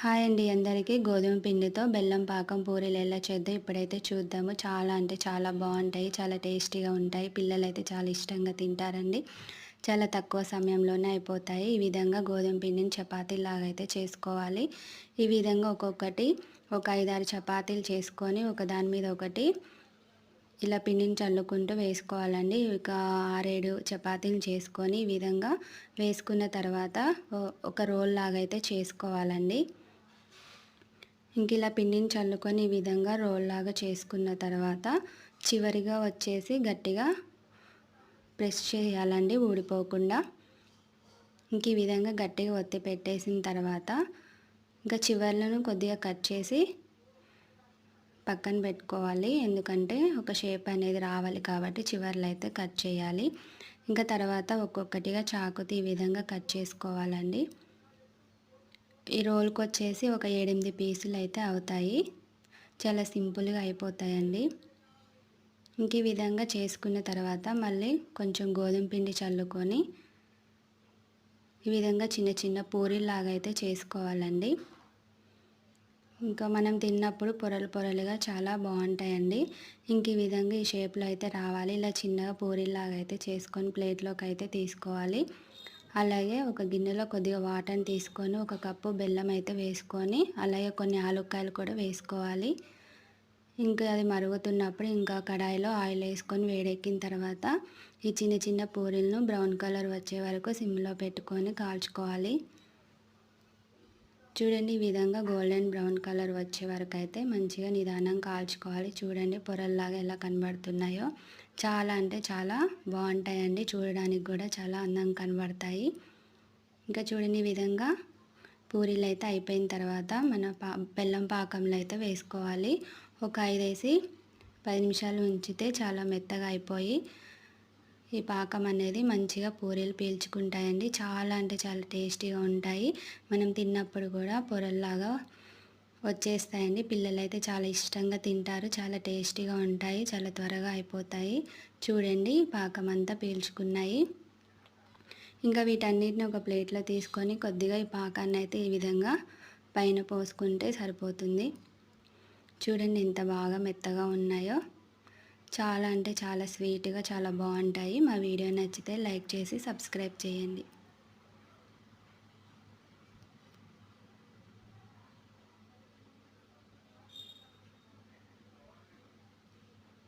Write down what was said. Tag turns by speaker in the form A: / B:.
A: Hi అండి అందరికీ. గోధుమ పిండితో బెల్లం పాకం పూరీలు ఎలా చేద్దాం ఇప్పుడైతే చూద్దాము. చాలా అంటే చాలా బాగుంటాయి చాలా టేస్టీగా ఉంటాయి. పిల్లలు అయితే చాలా ఇష్టంగా తింటారండి. చాలా తక్కువ సమయంలోనే అయిపోతాయి. ఈ విధంగా గోధుమ పిండిని చపాతీలాగా అయితే చేసుకోవాలి. ఈ విధంగా ఒక్కొక్కటి ఒక ఐదారు చపాతీలు చేసుకొని ఒక దాని మీద ఒకటి ఇలా పిండిని చల్లుకుంటూ వేసుకోవాలండి. ఒక ఆరేడు చపాతీలు చేసుకొని ఈ విధంగా వేసుకున్న తర్వాత ఒక రోల్ లాగా అయితే చేసుకోవాలండి. ఇంక ఇలా పిండిని చల్లుకొని ఈ విధంగా రోల్ లాగా చేసుకున్న తర్వాత చివరిగా వచ్చేసి గట్టిగా ప్రెస్ చేయాలండి ఊడిపోకుండా. ఇంక ఈ విధంగా గట్టిగా ఒత్తి పెట్టేసిన తర్వాత ఇంకా చివర్లను కొద్దిగా కట్ చేసి పక్కన పెట్టుకోవాలి. ఎందుకంటే ఒక షేప్ అనేది రావాలి కాబట్టి చివర్లు అయితే కట్ చేయాలి. ఇంకా తర్వాత ఒక్కొక్కటిగా చాకుతో ఈ విధంగా కట్ చేసుకోవాలండి. ఈ రోల్కి వచ్చేసి ఒక ఏడెనిమిది పీసులు అయితే అవుతాయి. చాలా సింపుల్గా అయిపోతాయండి. ఇంక ఈ విధంగా చేసుకున్న తర్వాత మళ్ళీ కొంచెం గోధుమ పిండి చల్లుకొని ఈ విధంగా చిన్న చిన్న పూరీలాగా అయితే చేసుకోవాలండి. ఇంకా మనం తిన్నప్పుడు పొరలు పొరలుగా చాలా బాగుంటాయండి. ఇంక ఈ విధంగా ఈ షేప్లో అయితే రావాలి. ఇలా చిన్నగా పూరీలాగా అయితే చేసుకొని ప్లేట్లోకి అయితే తీసుకోవాలి. అలాగే ఒక గిన్నెలో కొద్దిగా వాటర్ని తీసుకొని ఒక కప్పు బెల్లం అయితే వేసుకొని అలాగే కొన్ని ఆలుక్కాయలు కూడా వేసుకోవాలి. ఇంకా అది మరుగుతున్నప్పుడు ఇంకా కడాయిలో ఆయిల్ వేసుకొని వేడెక్కిన తర్వాత ఈ చిన్న చిన్న పూరీలను బ్రౌన్ కలర్ వచ్చే వరకు సిమ్లో పెట్టుకొని కాల్చుకోవాలి. చూడండి ఈ విధంగా గోల్డెన్ బ్రౌన్ కలర్ వచ్చే వరకు అయితే మంచిగా నిదానం కాల్చుకోవాలి. చూడండి పొరల్లాగా ఎలా కనబడుతున్నాయో. చాలా అంటే చాలా బాగుంటాయండి. చూడడానికి కూడా చాలా అందంగా కనబడతాయి. ఇంకా చూడని విధంగా పూరీలు అయితే అయిపోయిన తర్వాత మన పా బెల్లం పాకంలో అయితే వేసుకోవాలి. ఒక ఐదేసి పది నిమిషాలు ఉంచితే చాలా మెత్తగా అయిపోయి ఈ పాకం అనేది మంచిగా పూరీలు పీల్చుకుంటాయండి. చాలా అంటే చాలా టేస్టీగా ఉంటాయి. మనం తిన్నప్పుడు కూడా పొరల్లాగా వచ్చేస్తాయండి. పిల్లలు అయితే చాలా ఇష్టంగా తింటారు. చాలా టేస్టీగా ఉంటాయి. చాలా త్వరగా అయిపోతాయి. చూడండి పాకం అంతా పీల్చుకున్నాయి. ఇంకా వీటన్నిటిని ఒక ప్లేట్లో తీసుకొని కొద్దిగా ఈ పాకాన్ని అయితే ఈ విధంగా పైన పోసుకుంటే సరిపోతుంది. చూడండి ఎంత బాగా మెత్తగా ఉన్నాయో. చాలా అంటే చాలా స్వీట్గా చాలా బాగుంటాయి. మా వీడియో నచ్చితే లైక్ చేసి సబ్స్క్రైబ్ చేయండి.